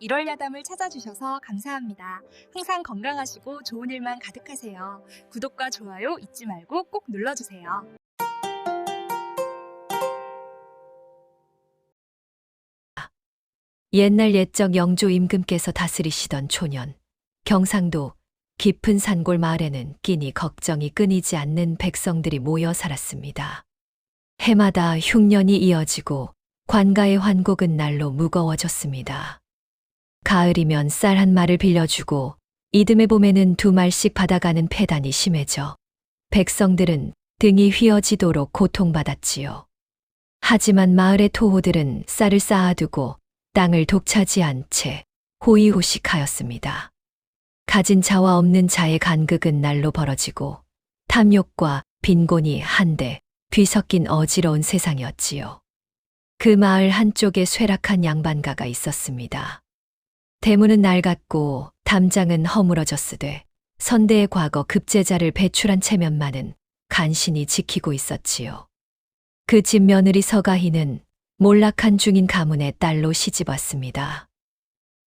일월 야담을 찾아주셔서 감사합니다. 항상 건강하시고 좋은 일만 가득하세요. 구독과 좋아요 잊지 말고 꼭 눌러주세요. 옛날 옛적 영조 임금께서 다스리시던 초년, 경상도 깊은 산골 마을에는 끼니 걱정이 끊이지 않는 백성들이 모여 살았습니다. 해마다 흉년이 이어지고 관가의 환곡은 날로 무거워졌습니다. 가을이면 쌀 한 마를 빌려주고 이듬해 봄에는 두 말씩 받아가는 폐단이 심해져 백성들은 등이 휘어지도록 고통받았지요. 하지만 마을의 토호들은 쌀을 쌓아두고 땅을 독차지한 채 호의호식하였습니다. 가진 자와 없는 자의 간극은 날로 벌어지고 탐욕과 빈곤이 한데 뒤섞인 어지러운 세상이었지요. 그 마을 한쪽에 쇠락한 양반가가 있었습니다. 대문은 낡았고 담장은 허물어졌으되 선대의 과거 급제자를 배출한 체면만은 간신히 지키고 있었지요. 그 집 며느리 서가희는 몰락한 중인 가문의 딸로 시집 왔습니다.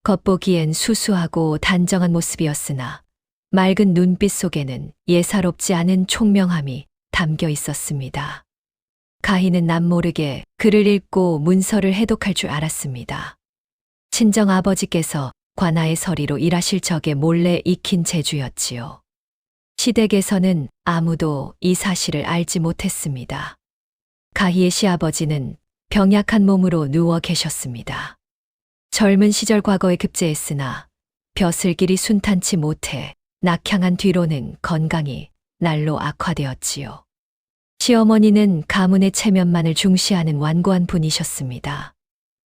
겉보기엔 수수하고 단정한 모습이었으나 맑은 눈빛 속에는 예사롭지 않은 총명함이 담겨 있었습니다. 가희는 남모르게 글을 읽고 문서를 해독할 줄 알았습니다. 친정 아버지께서 관아의 서리로 일하실 적에 몰래 익힌 재주였지요. 시댁에서는 아무도 이 사실을 알지 못했습니다. 가희의 시아버지는 병약한 몸으로 누워 계셨습니다. 젊은 시절 과거에 급제했으나 벼슬길이 순탄치 못해 낙향한 뒤로는 건강이 날로 악화되었지요. 시어머니는 가문의 체면만을 중시하는 완고한 분이셨습니다.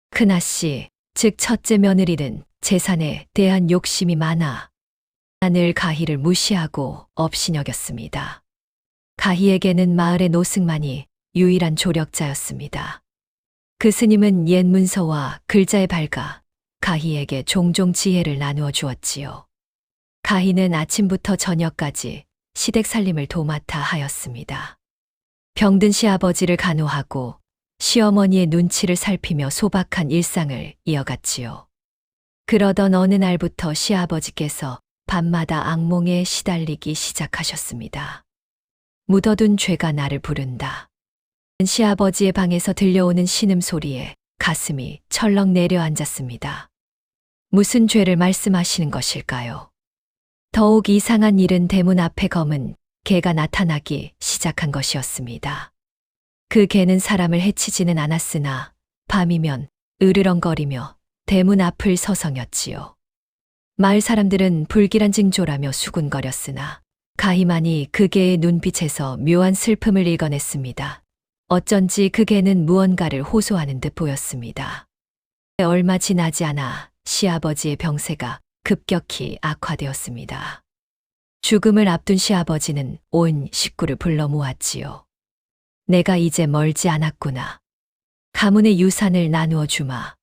큰아씨, 즉 첫째 며느리는 재산에 대한 욕심이 많아 늘 가희를 무시하고 업신여겼습니다. 가희에게는 마을의 노승만이 유일한 조력자였습니다. 그 스님은 옛 문서와 글자에 밝아 가희에게 종종 지혜를 나누어 주었지요. 가희는 아침부터 저녁까지 시댁 살림을 도맡아 하였습니다. 병든 시아버지를 간호하고 시어머니의 눈치를 살피며 소박한 일상을 이어갔지요. 그러던 어느 날부터 시아버지께서 밤마다 악몽에 시달리기 시작하셨습니다. 묻어둔 죄가 나를 부른다. 시아버지의 방에서 들려오는 신음 소리에 가슴이 철렁 내려앉았습니다. 무슨 죄를 말씀하시는 것일까요? 더욱 이상한 일은 대문 앞에 검은 개가 나타나기 시작한 것이었습니다. 그 개는 사람을 해치지는 않았으나 밤이면 으르렁거리며 대문 앞을 서성였지요. 마을 사람들은 불길한 징조라며 수군거렸으나 가희만이 그 개의 눈빛에서 묘한 슬픔을 읽어냈습니다. 어쩐지 그 개는 무언가를 호소하는 듯 보였습니다. 얼마 지나지 않아 시아버지의 병세가 급격히 악화되었습니다. 죽음을 앞둔 시아버지는 온 식구를 불러 모았지요. 내가 이제 멀지 않았구나. 가문의 유산을 나누어 주마.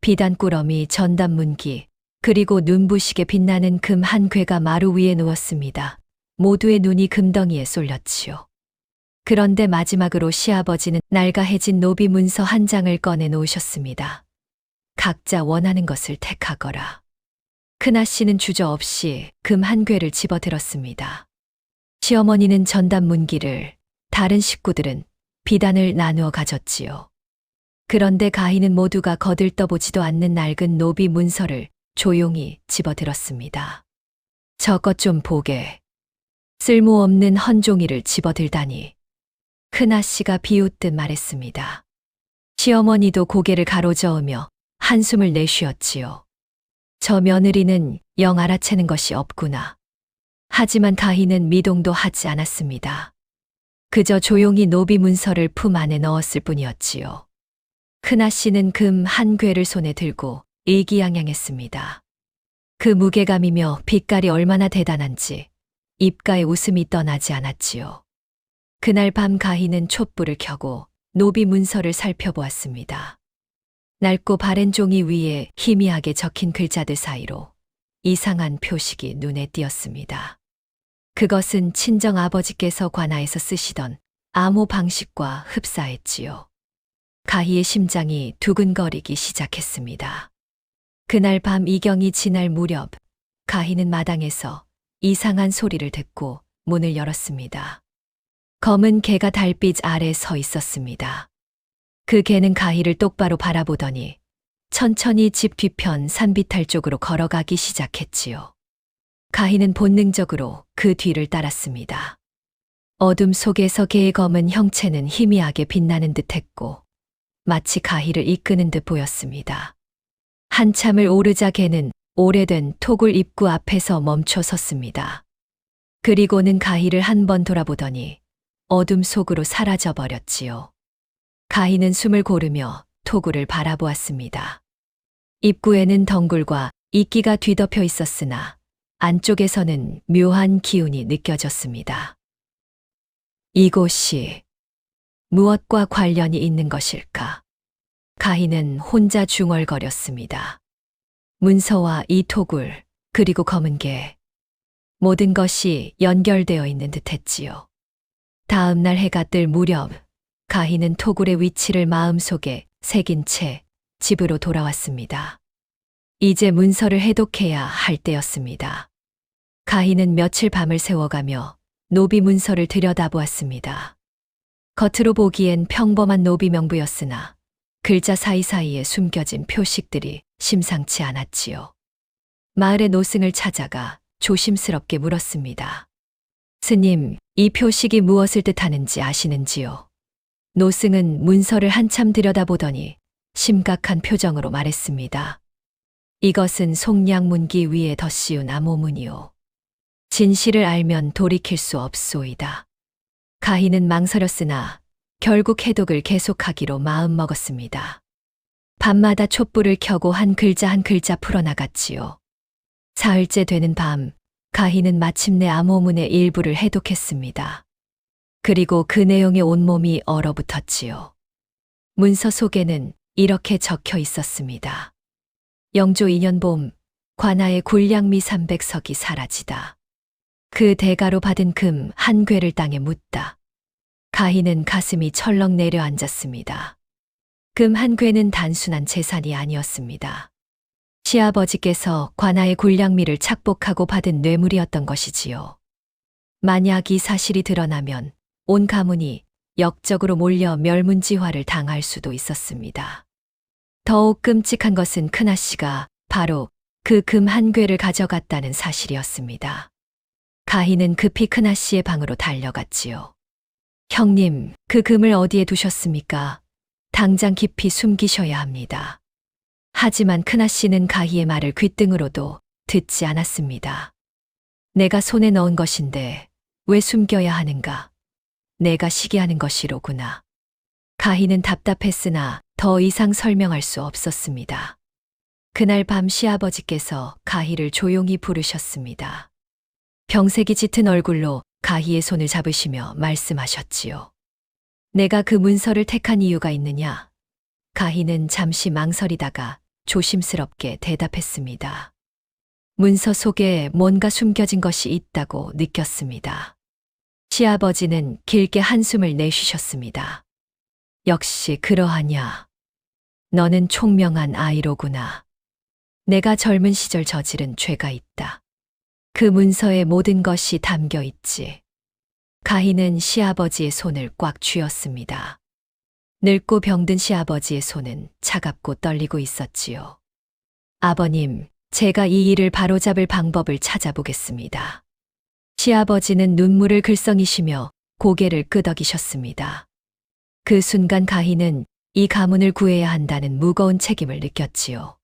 비단꾸러미 전단 문기, 그리고 눈부시게 빛나는 금 한 괴가 마루 위에 누웠습니다. 모두의 눈이 금덩이에 쏠렸지요. 그런데 마지막으로 시아버지는 낡아해진 노비 문서 한 장을 꺼내 놓으셨습니다. 각자 원하는 것을 택하거라. 큰아씨는 주저없이 금 한 괴를 집어들었습니다. 시어머니는 전단 문기를, 다른 식구들은 비단을 나누어 가졌지요. 그런데 가희는 모두가 거들떠보지도 않는 낡은 노비 문서를 조용히 집어들었습니다. 저것 좀 보게. 쓸모없는 헌종이를 집어들다니. 큰아씨가 비웃듯 말했습니다. 시어머니도 고개를 가로저으며 한숨을 내쉬었지요. 저 며느리는 영 알아채는 것이 없구나. 하지만 가희는 미동도 하지 않았습니다. 그저 조용히 노비 문서를 품 안에 넣었을 뿐이었지요. 큰아 씨는 금 한 괴를 손에 들고 일기양양했습니다. 그 무게감이며 빛깔이 얼마나 대단한지 입가에 웃음이 떠나지 않았지요. 그날 밤 가희는 촛불을 켜고 노비 문서를 살펴보았습니다. 낡고 바랜 종이 위에 희미하게 적힌 글자들 사이로 이상한 표식이 눈에 띄었습니다. 그것은 친정 아버지께서 관아에서 쓰시던 암호 방식과 흡사했지요. 가희의 심장이 두근거리기 시작했습니다. 그날 밤 이경이 지날 무렵 가희는 마당에서 이상한 소리를 듣고 문을 열었습니다. 검은 개가 달빛 아래 서 있었습니다. 그 개는 가희를 똑바로 바라보더니 천천히 집 뒤편 산비탈 쪽으로 걸어가기 시작했지요. 가희는 본능적으로 그 뒤를 따랐습니다. 어둠 속에서 개의 검은 형체는 희미하게 빛나는 듯 했고, 마치 가희를 이끄는 듯 보였습니다. 한참을 오르자 개는 오래된 토굴 입구 앞에서 멈춰 섰습니다. 그리고는 가희를 한 번 돌아보더니 어둠 속으로 사라져 버렸지요. 가희는 숨을 고르며 토굴을 바라보았습니다. 입구에는 덩굴과 이끼가 뒤덮여 있었으나 안쪽에서는 묘한 기운이 느껴졌습니다. 이곳이 무엇과 관련이 있는 것일까? 가희는 혼자 중얼거렸습니다. 문서와 이 토굴, 그리고 검은 개. 모든 것이 연결되어 있는 듯 했지요. 다음 날 해가 뜰 무렵, 가희는 토굴의 위치를 마음속에 새긴 채 집으로 돌아왔습니다. 이제 문서를 해독해야 할 때였습니다. 가희는 며칠 밤을 새워가며 노비 문서를 들여다보았습니다. 겉으로 보기엔 평범한 노비 명부였으나 글자 사이사이에 숨겨진 표식들이 심상치 않았지요. 마을의 노승을 찾아가 조심스럽게 물었습니다. 스님, 이 표식이 무엇을 뜻하는지 아시는지요? 노승은 문서를 한참 들여다보더니 심각한 표정으로 말했습니다. 이것은 송량문기 위에 덧씌운 암호문이요. 진실을 알면 돌이킬 수 없소이다. 가희는 망설였으나 결국 해독을 계속하기로 마음먹었습니다. 밤마다 촛불을 켜고 한 글자 한 글자 풀어나갔지요. 사흘째 되는 밤, 가희는 마침내 암호문의 일부를 해독했습니다. 그리고 그 내용에 온몸이 얼어붙었지요. 문서 속에는 이렇게 적혀 있었습니다. 영조 2년 봄, 관아의 굴량미 300석이 사라지다. 그 대가로 받은 금 한 괴를 땅에 묻다. 가희는 가슴이 철렁 내려앉았습니다. 금 한 괴는 단순한 재산이 아니었습니다. 시아버지께서 관아의 굴량미를 착복하고 받은 뇌물이었던 것이지요. 만약 이 사실이 드러나면 온 가문이 역적으로 몰려 멸문지화를 당할 수도 있었습니다. 더욱 끔찍한 것은 큰아 씨가 바로 그 금 한 괴를 가져갔다는 사실이었습니다. 가희는 급히 큰아 씨의 방으로 달려갔지요. 형님, 그 금을 어디에 두셨습니까? 당장 깊이 숨기셔야 합니다. 하지만 큰아 씨는 가희의 말을 귓등으로도 듣지 않았습니다. 내가 손에 넣은 것인데 왜 숨겨야 하는가? 내가 시기하는 것이로구나. 가희는 답답했으나 더 이상 설명할 수 없었습니다. 그날 밤 시아버지께서 가희를 조용히 부르셨습니다. 병색이 짙은 얼굴로 가희의 손을 잡으시며 말씀하셨지요. 내가 그 문서를 택한 이유가 있느냐? 가희는 잠시 망설이다가 조심스럽게 대답했습니다. 문서 속에 뭔가 숨겨진 것이 있다고 느꼈습니다. 시아버지는 길게 한숨을 내쉬셨습니다. 역시 그러하냐. 너는 총명한 아이로구나. 내가 젊은 시절 저지른 죄가 있다. 그 문서에 모든 것이 담겨 있지. 가희는 시아버지의 손을 꽉 쥐었습니다. 늙고 병든 시아버지의 손은 차갑고 떨리고 있었지요. 아버님, 제가 이 일을 바로잡을 방법을 찾아보겠습니다. 시아버지는 눈물을 글썽이시며 고개를 끄덕이셨습니다. 그 순간 가희는 이 가문을 구해야 한다는 무거운 책임을 느꼈지요.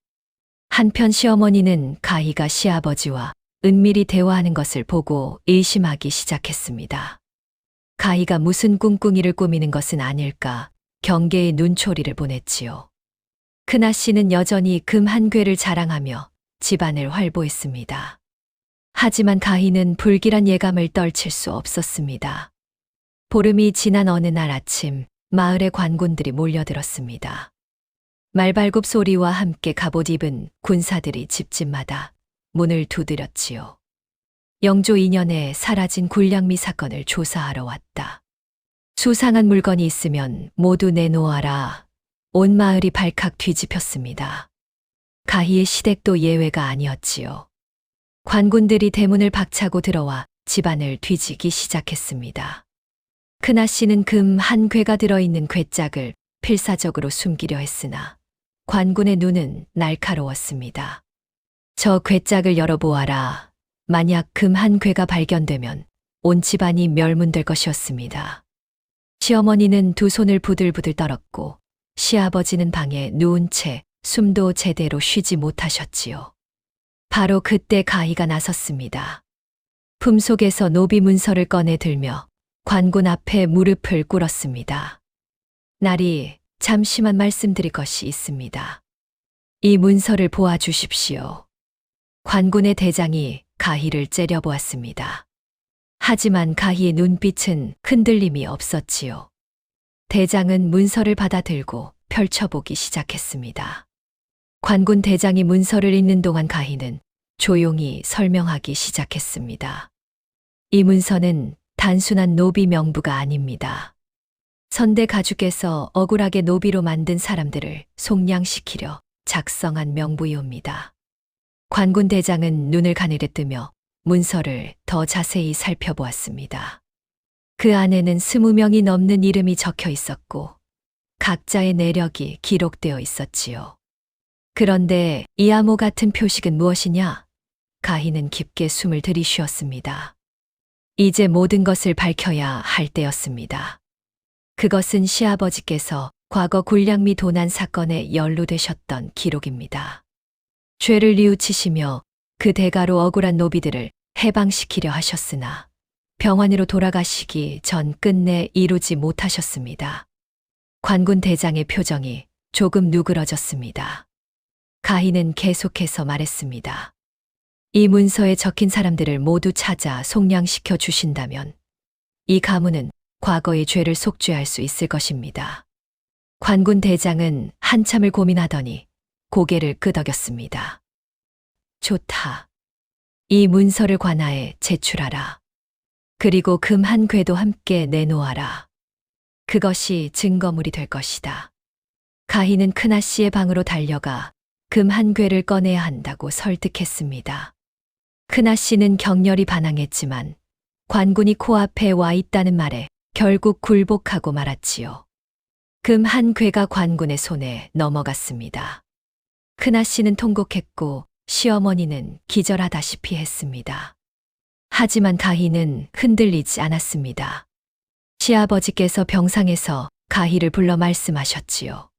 한편 시어머니는 가희가 시아버지와 은밀히 대화하는 것을 보고 의심하기 시작했습니다. 가희가 무슨 꿍꿍이를 꾸미는 것은 아닐까 경계의 눈초리를 보냈지요. 큰아 씨는 여전히 금 한 괴를 자랑하며 집안을 활보했습니다. 하지만 가희는 불길한 예감을 떨칠 수 없었습니다. 보름이 지난 어느 날 아침 마을의 관군들이 몰려들었습니다. 말발굽 소리와 함께 갑옷 입은 군사들이 집집마다 문을 두드렸지요. 영조 2년에 사라진 굴량미 사건을 조사하러 왔다. 수상한 물건이 있으면 모두 내놓아라. 온 마을이 발칵 뒤집혔습니다. 가희의 시댁도 예외가 아니었지요. 관군들이 대문을 박차고 들어와 집안을 뒤지기 시작했습니다. 크나 씨는 금 한 괴가 들어있는 괴짝을 필사적으로 숨기려 했으나 관군의 눈은 날카로웠습니다. 저 괴짝을 열어보아라. 만약 금 한 괴가 발견되면 온 집안이 멸문될 것이었습니다. 시어머니는 두 손을 부들부들 떨었고 시아버지는 방에 누운 채 숨도 제대로 쉬지 못하셨지요. 바로 그때 가희가 나섰습니다. 품속에서 노비 문서를 꺼내 들며 관군 앞에 무릎을 꿇었습니다. 날이 잠시만 말씀드릴 것이 있습니다. 이 문서를 보아주십시오. 관군의 대장이 가희를 째려보았습니다. 하지만 가희의 눈빛은 흔들림이 없었지요. 대장은 문서를 받아들고 펼쳐보기 시작했습니다. 관군 대장이 문서를 읽는 동안 가희는 조용히 설명하기 시작했습니다. 이 문서는 단순한 노비 명부가 아닙니다. 선대 가죽에서 억울하게 노비로 만든 사람들을 속량시키려 작성한 명부이옵니다. 관군 대장은 눈을 가늘게 뜨며 문서를 더 자세히 살펴보았습니다. 그 안에는 스무 명이 넘는 이름이 적혀 있었고 각자의 내력이 기록되어 있었지요. 그런데 이 암호 같은 표식은 무엇이냐? 가희는 깊게 숨을 들이쉬었습니다. 이제 모든 것을 밝혀야 할 때였습니다. 그것은 시아버지께서 과거 굴량 미 도난 사건에 연루되셨던 기록입니다. 죄를 뉘우치시며 그 대가로 억울한 노비들을 해방시키려 하셨으나 병원으로 돌아가시기 전 끝내 이루지 못하셨습니다. 관군 대장의 표정이 조금 누그러졌습니다. 가희는 계속해서 말했습니다. 이 문서에 적힌 사람들을 모두 찾아 속량시켜 주신다면 이 가문은 과거의 죄를 속죄할 수 있을 것입니다. 관군 대장은 한참을 고민하더니 고개를 끄덕였습니다. 좋다. 이 문서를 관하에 제출하라. 그리고 금 한 궤도 함께 내놓아라. 그것이 증거물이 될 것이다. 가희는 크나 씨의 방으로 달려가 금 한 궤를 꺼내야 한다고 설득했습니다. 크나 씨는 격렬히 반항했지만 관군이 코앞에 와 있다는 말에 결국 굴복하고 말았지요. 금 한 궤가 관군의 손에 넘어갔습니다. 크나 씨는 통곡했고 시어머니는 기절하다시피 했습니다. 하지만 가희는 흔들리지 않았습니다. 시아버지께서 병상에서 가희를 불러 말씀하셨지요.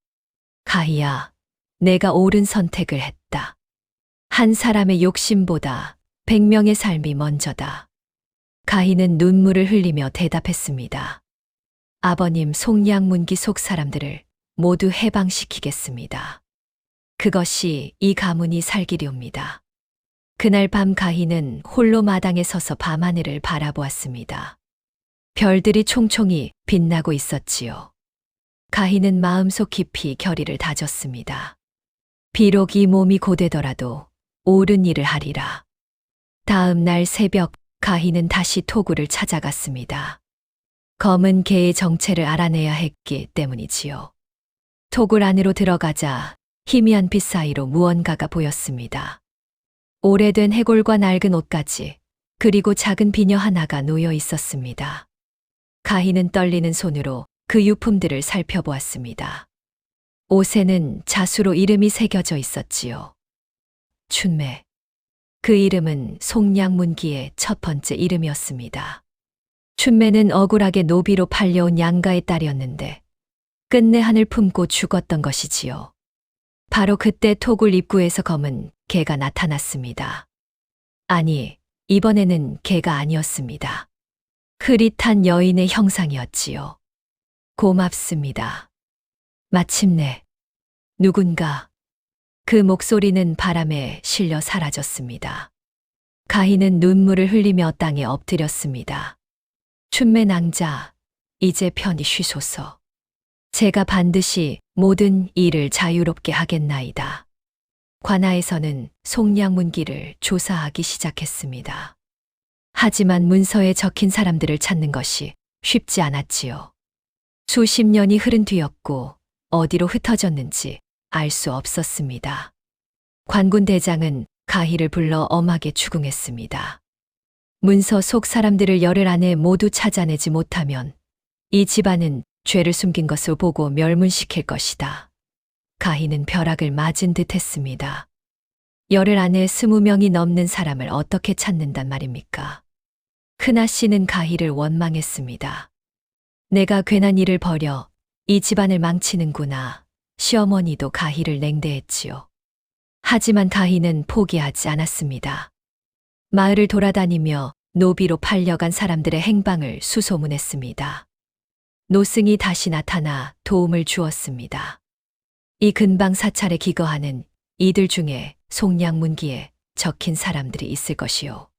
가희야, 내가 옳은 선택을 했다. 한 사람의 욕심보다 백명의 삶이 먼저다. 가희는 눈물을 흘리며 대답했습니다. 아버님 속량문기 속 사람들을 모두 해방시키겠습니다. 그것이 이 가문이 살기료입니다. 그날 밤 가희는 홀로 마당에 서서 밤하늘을 바라보았습니다. 별들이 총총히 빛나고 있었지요. 가희는 마음속 깊이 결의를 다졌습니다. 비록 이 몸이 고되더라도 옳은 일을 하리라. 다음 날 새벽 가희는 다시 토구를 찾아갔습니다. 검은 개의 정체를 알아내야 했기 때문이지요. 토굴 안으로 들어가자 희미한 빛 사이로 무언가가 보였습니다. 오래된 해골과 낡은 옷까지 그리고 작은 비녀 하나가 놓여 있었습니다. 가희는 떨리는 손으로 그 유품들을 살펴보았습니다. 옷에는 자수로 이름이 새겨져 있었지요. 춘매. 그 이름은 송량문기의 첫 번째 이름이었습니다. 춘매는 억울하게 노비로 팔려온 양가의 딸이었는데 끝내 한을 품고 죽었던 것이지요. 바로 그때 토굴 입구에서 검은 개가 나타났습니다. 아니, 이번에는 개가 아니었습니다. 흐릿한 여인의 형상이었지요. 고맙습니다. 마침내 누군가 그 목소리는 바람에 실려 사라졌습니다. 가희는 눈물을 흘리며 땅에 엎드렸습니다. 춘매 낭자, 이제 편히 쉬소서. 제가 반드시 모든 일을 자유롭게 하겠나이다. 관아에서는 송량문기를 조사하기 시작했습니다. 하지만 문서에 적힌 사람들을 찾는 것이 쉽지 않았지요. 수십 년이 흐른 뒤였고 어디로 흩어졌는지 알 수 없었습니다. 관군 대장은 가희를 불러 엄하게 추궁했습니다. 문서 속 사람들을 열흘 안에 모두 찾아내지 못하면 이 집안은 죄를 숨긴 것을 보고 멸문시킬 것이다. 가희는 벼락을 맞은 듯 했습니다. 열흘 안에 스무 명이 넘는 사람을 어떻게 찾는단 말입니까? 크나 씨는 가희를 원망했습니다. 내가 괜한 일을 벌여 이 집안을 망치는구나. 시어머니도 가희를 냉대했지요. 하지만 가희는 포기하지 않았습니다. 마을을 돌아다니며 노비로 팔려간 사람들의 행방을 수소문했습니다. 노승이 다시 나타나 도움을 주었습니다. 이 근방 사찰에 기거하는 이들 중에 송량문기에 적힌 사람들이 있을 것이요.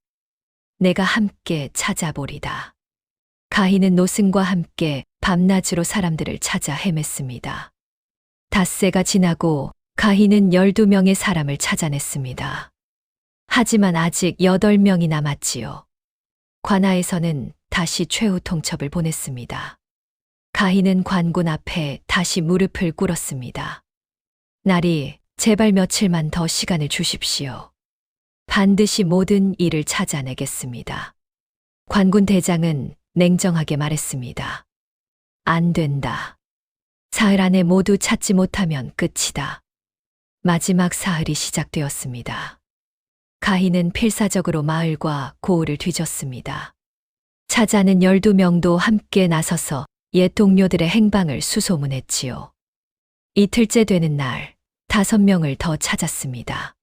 내가 함께 찾아보리다. 가희는 노승과 함께 밤낮으로 사람들을 찾아 헤맸습니다. 닷새가 지나고 가희는 12명의 사람을 찾아냈습니다. 하지만 아직 8명이 남았지요. 관아에서는 다시 최후 통첩을 보냈습니다. 가희는 관군 앞에 다시 무릎을 꿇었습니다. 날이 제발 며칠만 더 시간을 주십시오. 반드시 모든 일을 찾아내겠습니다. 관군 대장은 냉정하게 말했습니다. 안 된다. 사흘 안에 모두 찾지 못하면 끝이다. 마지막 사흘이 시작되었습니다. 가희는 필사적으로 마을과 고을을 뒤졌습니다. 찾아는 12명도 함께 나서서 옛 동료들의 행방을 수소문했지요. 이틀째 되는 날, 다섯 명을 더 찾았습니다.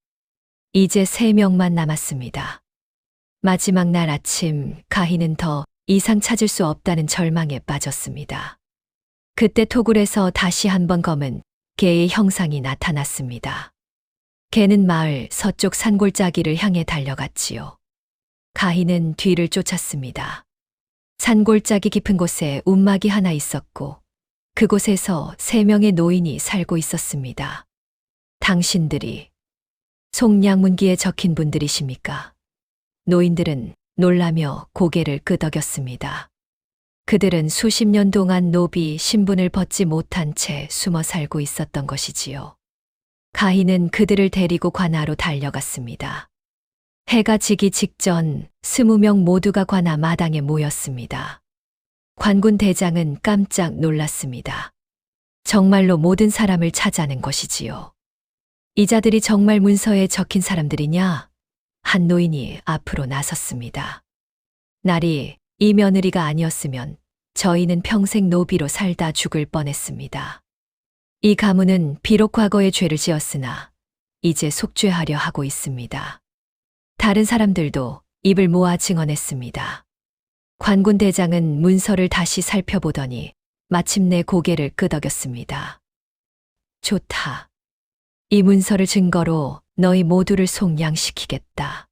이제 세 명만 남았습니다. 마지막 날 아침, 가희는 더 이상 찾을 수 없다는 절망에 빠졌습니다. 그때 토굴에서 다시 한 번 검은 개의 형상이 나타났습니다. 개는 마을 서쪽 산골짜기를 향해 달려갔지요. 가희는 뒤를 쫓았습니다. 산골짜기 깊은 곳에 움막이 하나 있었고, 그곳에서 세 명의 노인이 살고 있었습니다. 당신들이 송량문기에 적힌 분들이십니까? 노인들은 놀라며 고개를 끄덕였습니다. 그들은 수십 년 동안 노비 신분을 벗지 못한 채 숨어 살고 있었던 것이지요. 가희는 그들을 데리고 관아로 달려갔습니다. 해가 지기 직전 스무 명 모두가 관아 마당에 모였습니다. 관군 대장은 깜짝 놀랐습니다. 정말로 모든 사람을 찾아낸 것이지요. 이 자들이 정말 문서에 적힌 사람들이냐? 한 노인이 앞으로 나섰습니다. 날이 이 며느리가 아니었으면 저희는 평생 노비로 살다 죽을 뻔했습니다. 이 가문은 비록 과거에 죄를 지었으나 이제 속죄하려 하고 있습니다. 다른 사람들도 입을 모아 증언했습니다. 관군 대장은 문서를 다시 살펴보더니 마침내 고개를 끄덕였습니다. 좋다. 이 문서를 증거로 너희 모두를 속량시키겠다.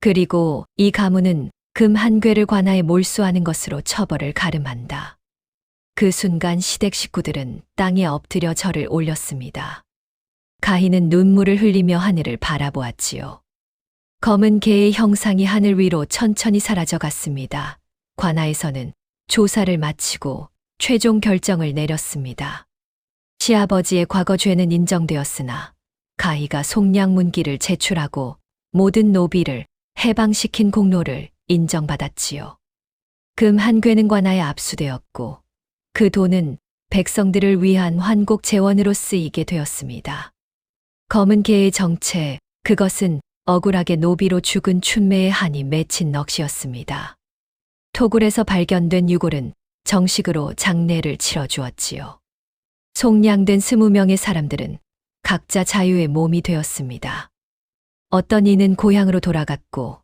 그리고 이 가문은 금 한 괴를 관하에 몰수하는 것으로 처벌을 가름한다. 그 순간 시댁 식구들은 땅에 엎드려 절을 올렸습니다. 가희는 눈물을 흘리며 하늘을 바라보았지요. 검은 개의 형상이 하늘 위로 천천히 사라져 갔습니다. 관아에서는 조사를 마치고 최종 결정을 내렸습니다. 시아버지의 과거 죄는 인정되었으나 가희가 송량문기를 제출하고 모든 노비를 해방시킨 공로를 인정받았지요. 금 한 괴는 관아에 압수되었고 그 돈은 백성들을 위한 환곡 재원으로 쓰이게 되었습니다. 검은 개의 정체, 그것은 억울하게 노비로 죽은 춘매의 한이 맺힌 넋이었습니다. 토굴에서 발견된 유골은 정식으로 장례를 치러주었지요. 속량된 스무 명의 사람들은 각자 자유의 몸이 되었습니다. 어떤 이는 고향으로 돌아갔고,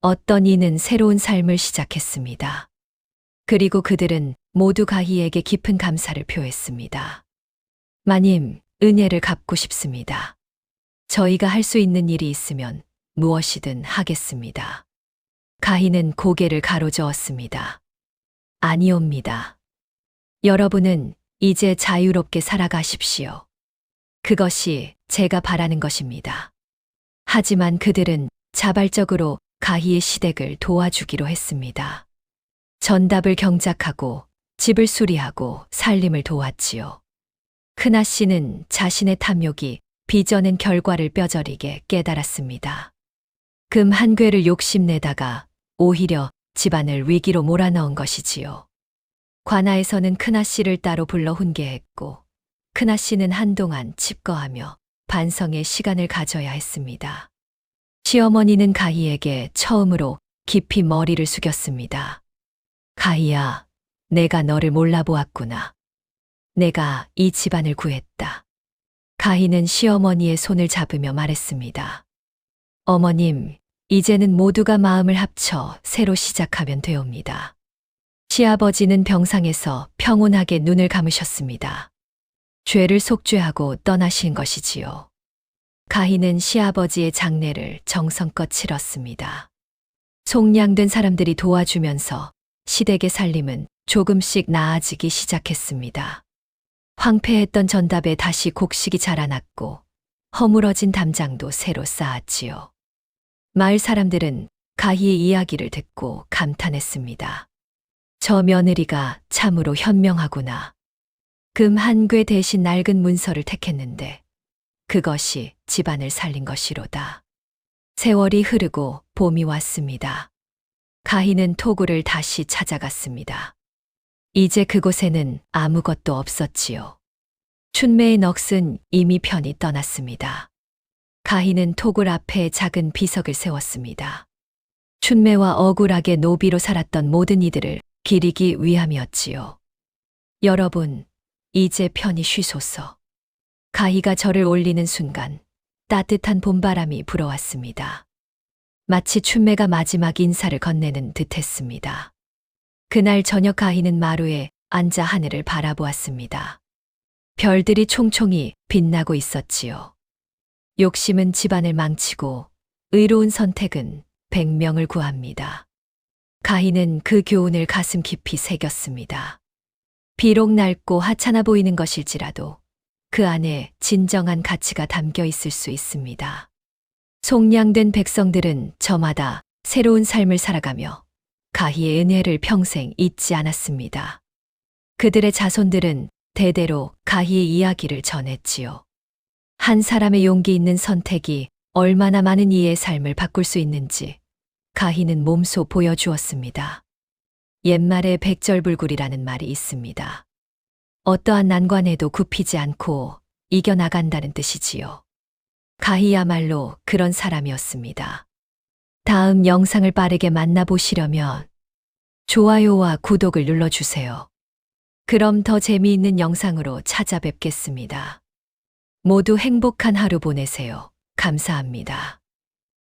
어떤 이는 새로운 삶을 시작했습니다. 그리고 그들은 모두 가희에게 깊은 감사를 표했습니다. 마님, 은혜를 갚고 싶습니다. 저희가 할 수 있는 일이 있으면 무엇이든 하겠습니다. 가희는 고개를 가로저었습니다. 아니옵니다. 여러분은 이제 자유롭게 살아가십시오. 그것이 제가 바라는 것입니다. 하지만 그들은 자발적으로 가희의 시댁을 도와주기로 했습니다. 전답을 경작하고 집을 수리하고 살림을 도왔지요. 크나 씨는 자신의 탐욕이 빚어낸 결과를 뼈저리게 깨달았습니다. 금한 궤를 욕심내다가 오히려 집안을 위기로 몰아넣은 것이지요. 관아에서는 큰아 씨를 따로 불러 훈계했고, 큰아 씨는 한동안 칩거하며 반성의 시간을 가져야 했습니다. 시어머니는 가희에게 처음으로 깊이 머리를 숙였습니다. 가희야, 내가 너를 몰라보았구나. 내가 이 집안을 구했다. 가희는 시어머니의 손을 잡으며 말했습니다. 어머님, 이제는 모두가 마음을 합쳐 새로 시작하면 되옵니다. 시아버지는 병상에서 평온하게 눈을 감으셨습니다. 죄를 속죄하고 떠나신 것이지요. 가희는 시아버지의 장례를 정성껏 치렀습니다. 속량된 사람들이 도와주면서 시댁의 살림은 조금씩 나아지기 시작했습니다. 황폐했던 전답에 다시 곡식이 자라났고 허물어진 담장도 새로 쌓았지요. 마을 사람들은 가희의 이야기를 듣고 감탄했습니다. 저 며느리가 참으로 현명하구나. 금한궤 대신 낡은 문서를 택했는데 그것이 집안을 살린 것이로다. 세월이 흐르고 봄이 왔습니다. 가희는 토구를 다시 찾아갔습니다. 이제 그곳에는 아무것도 없었지요. 춘매의 넋은 이미 편히 떠났습니다. 가희는 토굴 앞에 작은 비석을 세웠습니다. 춘매와 억울하게 노비로 살았던 모든 이들을 기리기 위함이었지요. 여러분, 이제 편히 쉬소서. 가희가 절을 올리는 순간 따뜻한 봄바람이 불어왔습니다. 마치 춘매가 마지막 인사를 건네는 듯했습니다. 그날 저녁 가희는 마루에 앉아 하늘을 바라보았습니다. 별들이 총총히 빛나고 있었지요. 욕심은 집안을 망치고 의로운 선택은 백명을 구합니다. 가희는 그 교훈을 가슴 깊이 새겼습니다. 비록 낡고 하찮아 보이는 것일지라도 그 안에 진정한 가치가 담겨 있을 수 있습니다. 속량된 백성들은 저마다 새로운 삶을 살아가며 가희의 은혜를 평생 잊지 않았습니다. 그들의 자손들은 대대로 가희의 이야기를 전했지요. 한 사람의 용기 있는 선택이 얼마나 많은 이의 삶을 바꿀 수 있는지 가희는 몸소 보여주었습니다. 옛말에 백절불굴이라는 말이 있습니다. 어떠한 난관에도 굽히지 않고 이겨나간다는 뜻이지요. 가희야말로 그런 사람이었습니다. 다음 영상을 빠르게 만나보시려면 좋아요와 구독을 눌러주세요. 그럼 더 재미있는 영상으로 찾아뵙겠습니다. 모두 행복한 하루 보내세요. 감사합니다.